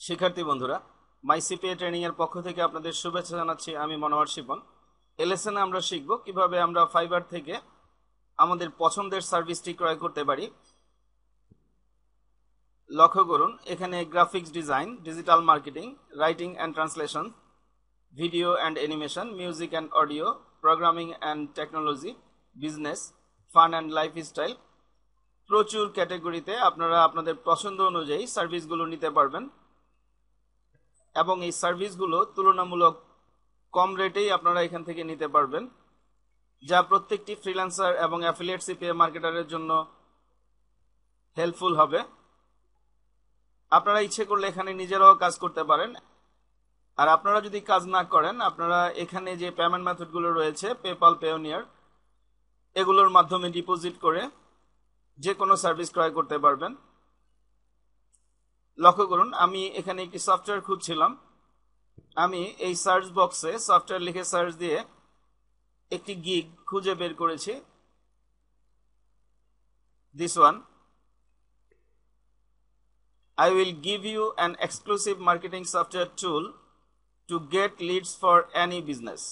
শিক্ষার্থী বন্ধুরা, মাইসিপিএ ট্রেনিং এর পক্ষ থেকে আপনাদের শুভেচ্ছা জানাচ্ছি। আমি মনোহর শিপন। এলএসএনে আমরা শিখব কীভাবে আমরা ফাইবার থেকে আমাদের পছন্দের সার্ভিসটি ক্রয় করতে পারি। লক্ষ্য করুন, এখানে graphics design digital marketing writing and translation video and animation music and audio programming and technology business fun and lifestyle প্রচুর ক্যাটাগরিতে আপনারা আপনাদের পছন্দ অনুযায়ী সার্ভিসগুলো নিতে পারবেন। এবং এই সার্ভিসগুলো তুলনামূলক কম রেটেই আপনারা এখান থেকে নিতে পারবেন, যা প্রত্যেকটি ফ্রিল্যান্সার এবং অ্যাফিলিয়েট সিপিএ মার্কেটারের জন্য হেল্পফুল হবে। আপনারা ইচ্ছে করলে এখানে নিজেরাও কাজ করতে পারেন। আর আপনারা যদি কাজ না করেন, আপনারা এখানে যে পেমেন্ট মেথডগুলো রয়েছে পেপাল পেওনিয়ার এগুলোর মাধ্যমে ডিপোজিট করে যে কোনো সার্ভিস ক্রয় করতে পারবেন। লক্ষ্য করুন, আমি এখানে একটি সফটওয়্যার খুঁজছিলাম। আমি এই সার্চ বক্সে সফটওয়্যার লিখে সার্চ দিয়ে একটি গিগ খুঁজে বের করেছি। This one I will give you an exclusive marketing software tool to get leads for any business.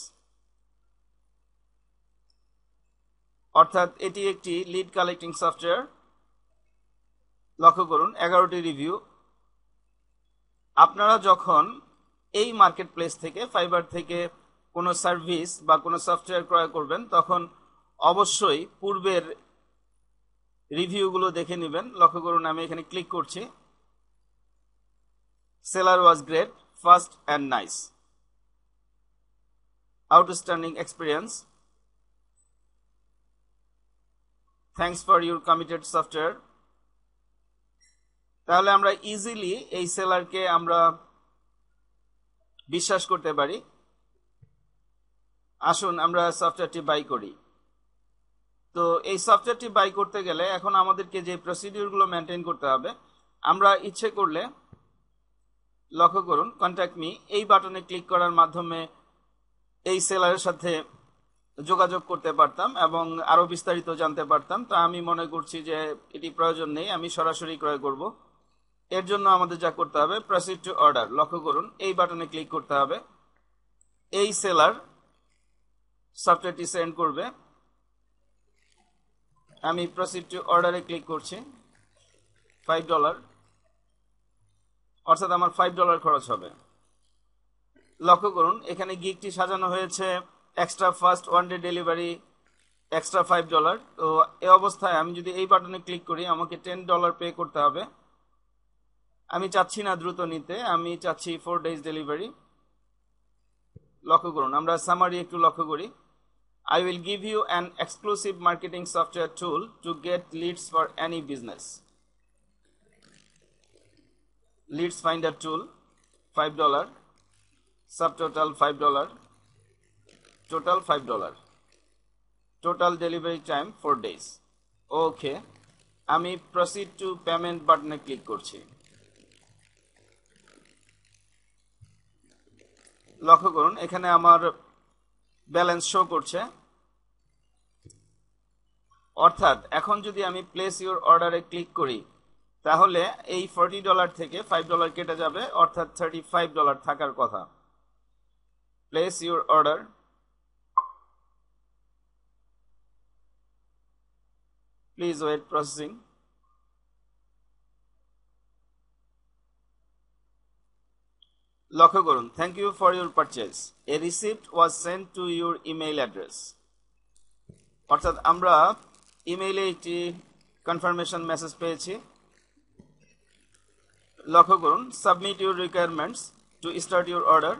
অর্থাৎ এটি একটি লিড কালেক্টিং সফটওয়্যার লক্ষ্য করুন, এগারোটি রিভিউ আপনারা যখন এই মার্কেট প্লেস থেকে ফাইবার থেকে কোনো সার্ভিস বা কোনো সফটওয়্যার ক্রয় করবেন তখন অবশ্যই পূর্বের রিভিউগুলো দেখে নেবেন লক্ষ্য করুন আমি এখানে ক্লিক করছি seller was great, fast and nice. Outstanding experience Thanks for your committed software. তাহলে আমরা ইজিলি এই সেলারকে আমরা বিশ্বাস করতে পারি। আসুন, আমরা সফটওয়্যারটি বাই করি। তো এই সফটওয়্যারটি বাই করতে গেলে এখন আমাদেরকে যে প্রসিডিউরগুলো মেনটেন করতে হবে, আমরা ইচ্ছে করলে লক্ষ্য করুন কন্ট্যাক্ট মি এই বাটনে ক্লিক করার মাধ্যমে এই সেলারের সাথে যোগাযোগ করতে পারতাম এবং আরও বিস্তারিত জানতে পারতাম। তা আমি মনে করছি যে এটি প্রয়োজন নেই, আমি সরাসরি ক্রয় করব। এর জন্য আমাদের যা করতে হবে প্রসিড টু অর্ডার লক্ষ্য করুন, এই বাটনে ক্লিক করতে হবে। এই সেলার সফটওয়্যারটি সেন্ড করবে। আমি প্রসিড টু অর্ডারে ক্লিক করছি। ফাইভ ডলার অর্থাৎ আমার ফাইভ ডলার খরচ হবে। লক্ষ্য করুন, এখানে গিকটি সাজানো হয়েছে। Extra fast one day delivery extra five dollar তো এই অবস্থায় আমি যদি এই বাটনে ক্লিক করি, আমাকে টেন ডলার পে করতে হবে। আমি চাচ্ছি না দ্রুত নিতে, আমি চাচ্ছি ফোর ডেজ ডেলিভারি লক্ষ্য করুন, আমরা সামারি একটু লক্ষ্য করি। I will give you an exclusive marketing software tool to get leads for any business leads finder tool, five dollar subtotal, five dollar total, five dollar total delivery time, four days okay আমি proceed to payment বাটনে click করছি। লক্ষ্য করুন, এখানে আমার balance show করছে। অর্থাৎ, এখন যদি আমি প্লেস ইউর অর্ডারে ক্লিক করি, তাহলে এই ফর্টি ডলার থেকে ফাইভ ডলার কেটে যাবে, অর্থাৎ থার্টি ফাইভ ডলার থাকার কথা। Place your order please wait processing লক্ষ্য করুন thank you for your purchase a receipt was send to your email address অর্থাৎ আমরা ইমেইলে একটি কনফার্মেশন মেসেজ পেয়েছি। লক্ষ্য করুন submit your requirements to start your order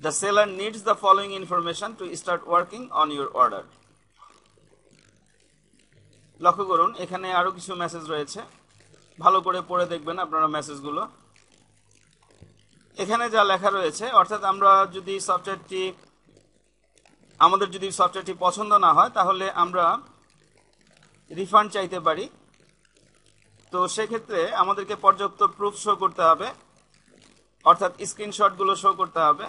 the seller needs the following information to start working on your order লক্ষ্য করুন, এখানে আরও কিছু মেসেজ রয়েছে। ভালো করে পড়ে দেখবেন আপনারা মেসেজগুলো এখানে যা লেখা রয়েছে, অর্থাৎ আমরা যদি সফটওয়্যারটি আমাদের যদি সফটওয়্যারটি পছন্দ না হয়, তাহলে আমরা রিফান্ড চাইতে পারি। তো সেক্ষেত্রে আমাদেরকে পর্যাপ্ত প্রুফ শো করতে হবে, অর্থাৎ স্ক্রিনশটগুলো শো করতে হবে।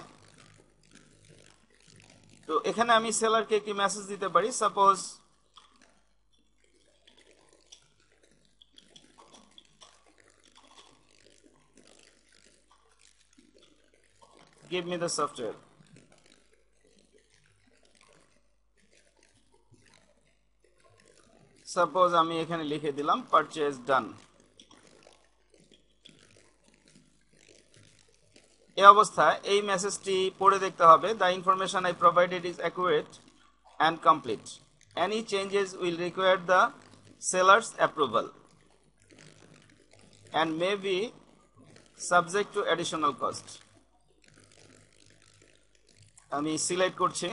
তো এখানে আমি সেলারকে একটি মেসেজ দিতে পারি suppose give me the software. Suppose আমি এখানে লিখে দিলাম পারচেজ ডান এই অবস্থায় এই মেসেজটি পড়ে দেখতে হবে the information I provided is accurate and complete any changes will require the seller's approval and may be subject to additional cost আমি সিলেক্ট করছি।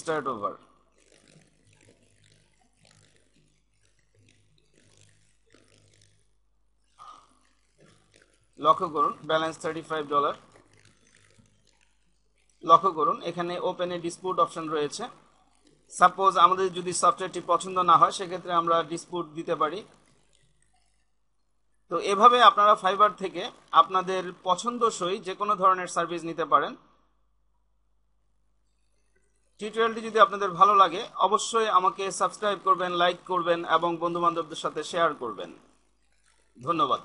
Start over. লক্ষ্য করুন ব্যালেন্স থার্টি ফাইভ ডলার লক্ষ্য করুন, এখানে ওপেন ডিসপুট অপশন রয়েছে। Suppose আমাদের যদি সফটওয়্যারটি পছন্দ না হয়, সেক্ষেত্রে আমরা ডিসপুট দিতে পারি। তো এভাবে আপনারা ফাইবার থেকে আপনাদের পছন্দসই যে কোনো ধরনের সার্ভিস নিতে পারেন। টিউটোরিয়ালটি যদি আপনাদের ভালো লাগে, অবশ্যই আমাকে সাবস্ক্রাইব করবেন, লাইক করবেন এবং বন্ধুবান্ধবদের সাথে শেয়ার করবেন। ধন্যবাদ।